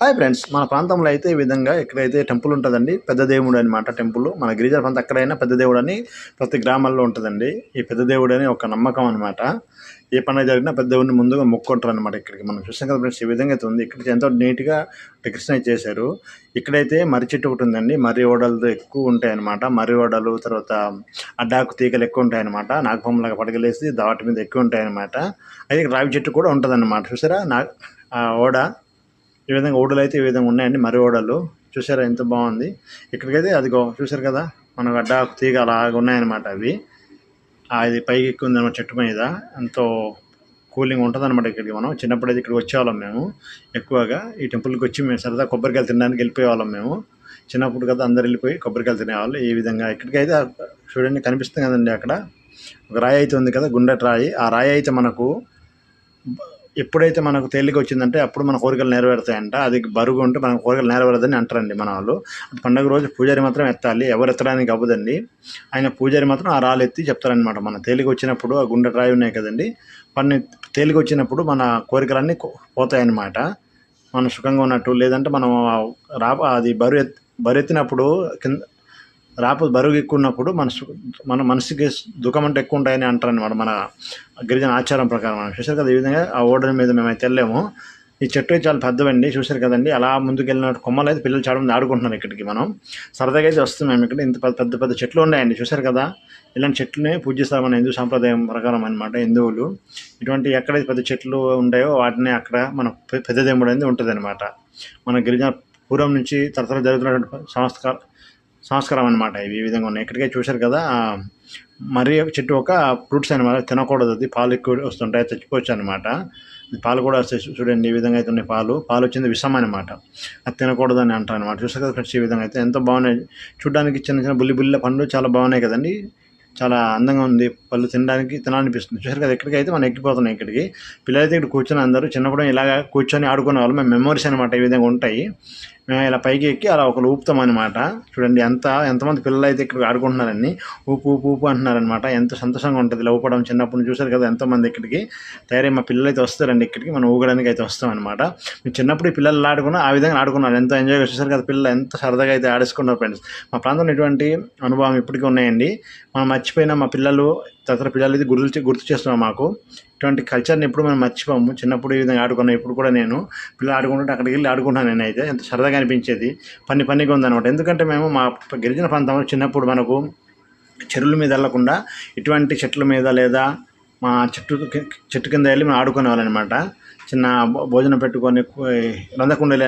Hi friends మన ప్రాంతంలో అయితే ఈ విధంగా ఎక్కడైతే టెంపుల్ ఉంటుందండి పెద్ద దేవుడు అనమాట టెంపుల్ మన గిరిజన ప్రాంతం ఎక్కడైనా పెద్ద దేవుడు అని ప్రతి గ్రామాల్లో ఉంటుందండి. ఈ పెద్ద దేవుడు అని ఒక నమ్మకం అనమాట ఏ పని జరిగినా పెద్ద దేవుడిని ముందుగా మొక్కుంటారు అనమాట ఇక్కడికి. మనం చూసాం కదా ఫ్రెండ్స్ ఈ విధంగా అయితే ఉంది. ఇక్కడ ఎంతో నీట్గా డెకరేషన్ అయితే చేశారు. ఇక్కడైతే మర్రి చెట్టు ఒకటి ఉందండి మర్రి ఓడలతో ఎక్కువ ఉంటాయన్నమాట మర్రి ఓడలు తర్వాత అడ్డాకు తీగలు ఎక్కువ ఉంటాయన్నమాట అనమాట పడగలేసి దాటి మీద ఎక్కువ ఉంటాయన్నమాట అయితే రావి చెట్టు కూడా ఉంటుందన్నమాట. చూసారా? నా ఓడ ఈ విధంగా ఓడలు అయితే ఈ విధంగా ఉన్నాయండి. మర్రి ఓడలు. చూసారా ఎంత బాగుంది. ఇక్కడికైతే అదిగో చూసారు కదా మనకు అడ్డ తీగ అలాగ ఉన్నాయన్నమాట అవి. అది పైకి ఎక్కువ ఉందన్నమాట చెట్టు మీద. ఎంతో కూలింగ్ ఉంటుంది అనమాట ఇక్కడికి మనం. చిన్నప్పుడు అయితే ఇక్కడికి వచ్చేవాళ్ళం మేము ఎక్కువగా. ఈ టెంపుల్కి వచ్చి మేము సరదా కొబ్బరికాయలు తినడానికి వెళ్ళిపోయేవాళ్ళం మేము. చిన్నప్పుడు కదా అందరు వెళ్ళిపోయి కొబ్బరికాయలు తినేవాళ్ళు ఈ విధంగా. ఇక్కడికైతే చూడండి కనిపిస్తుంది కదండి అక్కడ. ఒక రాయి అయితే ఉంది కదా గుండెట రాయి. ఆ రాయి అయితే మనకు ఎప్పుడైతే మనకు తేలిక వచ్చిందంటే అప్పుడు మన కోరికలు నెరవేరుతాయంట. అది బరువు ఉంటే మన కోరికలు నెరవేరదని అంటారండి మన వాళ్ళు పండుగ రోజు పూజారి మాత్రం ఎత్తాలి. ఎవరు ఎత్తడానికి అవ్వదండి. ఆయన పూజారి మాత్రం ఆ రాళ్ళు ఎత్తి చెప్తారనమాట మన తేలిక వచ్చినప్పుడు ఆ గుండె రాయి ఉన్నాయి కదండి. పని తేలిక వచ్చినప్పుడు మన కోరికలన్నీ కో- పోతాయన్నమాట. మనం సుఖంగా ఉన్నట్టు లేదంటే మనం రా అది బరువు ఎత్ బరువు ఎత్తినప్పుడు కింద రాపు బరువు ఎక్కువ ఉన్నప్పుడు మన మన మనసుకి దుఃఖం అంటే ఎక్కువ ఉంటాయని అంటారనమాట మన గిరిజన ఆచారం ప్రకారం. మనం చూసారు కదా ఈ విధంగా ఆ ఓడల మీద మేమైతే వెళ్ళాము. ఈ చెట్టు చాలా పెద్దవండి. చూసారు కదండి. అలా ముందుకు వెళ్ళిన కొమ్మలు అయితే పిల్లలు చాలా మంది ఆడుకుంటున్నారు ఇక్కడికి మనం. సరదాగా అయితే వస్తున్నాం ఇక్కడ. ఇంత పెద్ద పెద్ద పెద్ద చెట్లు ఉన్నాయండి. చూసారు కదా. ఇలాంటి చెట్లని పూజిస్తామని హిందూ సాంప్రదాయం ప్రకారం అనమాట హిందువులు. ఇటువంటి ఎక్కడైతే పెద్ద చెట్లు ఉంటాయో వాటిని అక్కడ మన పెద్ద దేవుడు అనేది ఉంటుంది అనమాట మన గిరిజన పూర్వం నుంచి తరతర జరుగుతున్నటువంటి సంస్కార సంస్కారం అనమాట ఇవి ఈ విధంగా ఉన్నాయి. ఇక్కడికే చూశారు కదా ఆ, మరి ఒక చెట్టు ఒక ఫ్రూట్స్ అనమాట తినకూడదు అది. పాలు ఎక్కువ వస్తుంటాయి చచ్చిపోవచ్చు అనమాట పాలు కూడా చూడండి ఈ విధంగా అయితే ఉన్నాయి పాలు. పాలు వచ్చింది విషం అనమాట అది తినకూడదు అని అంటారు అనమాట చూసారు కదా ఫ్రెండ్స్ ఈ విధంగా అయితే ఎంతో బాగున్నాయి. చూడడానికి చిన్న చిన్న బుల్లి బుల్లి పండ్లు చాలా బాగున్నాయి కదండి. చాలా అందంగా ఉంది. పళ్ళు తినడానికి తినాలనిపిస్తుంది. చూసారు కదా ఎక్కడికైతే మనం ఎక్కిపోతున్నాం ఇక్కడికి. పిల్లలైతే ఇక్కడ కూర్చొని అందరూ చిన్నప్పుడు ఇలాగ కూర్చొని ఆడుకునే వాళ్ళు. మేము మెమోరీస్ అనమాట ఈ విధంగా ఉంటాయి. ఇలా పైకి ఎక్కి అలా ఒకరు ఊపుతాం అనమాట చూడండి ఎంత ఎంతమంది పిల్లలు అయితే ఇక్కడ ఆడుకుంటున్నారని. ఊపు ఊపు ఊపు అంటున్నారనమాట ఎంత సంతోషంగా ఉంటుంది. ఇలా ఊపడం చిన్నప్పుడు చూసారు కదా ఎంతోమంది ఇక్కడికి. తయారై మా పిల్లలు అయితే వస్తారండి ఇక్కడికి. మనం ఊగడానికి అయితే వస్తాం అనమాట మేము చిన్నప్పుడు ఈ పిల్లలు ఆడుకున్నా ఆ విధంగా ఆడుకున్నారు. ఎంతో ఎంజాయ్ చూసారు కదా పిల్లలు. ఎంత సరదాగా అయితే ఆడేసుకున్నారు ఫ్రెండ్స్ మా ప్రాంతంలో ఎటువంటి అనుభవం ఇప్పటికీ ఉన్నాయండి. మనం మర్చిపోయిన మా పిల్లలు తదితర పిల్లలు అయితే గుర్తు గుర్తు చేస్తున్నాం మాకు. ఇటువంటి కల్చర్ని ఎప్పుడు మనం మర్చిపోము. చిన్నప్పుడు ఈ విధంగా ఆడుకున్నాం ఇప్పుడు కూడా నేను పిల్లలు ఆడుకుంటుంటే అక్కడికి వెళ్ళి ఆడుకుంటాను నేనైతే. ఎంత సరదాగా అనిపించేది. పని పనిగా ఉందన్నమాట. ఎందుకంటే మేము మా గిరిజన ప్రాంతంలో చిన్నప్పుడు మనకు చెరువుల మీద వెళ్ళకుండా ఇటువంటి చెట్ల మీద లేదా మా చెట్టు చెట్టు కింద వెళ్ళి మేము ఆడుకునే అనమాట చిన్న భోజనం పెట్టుకొని రందకుండలే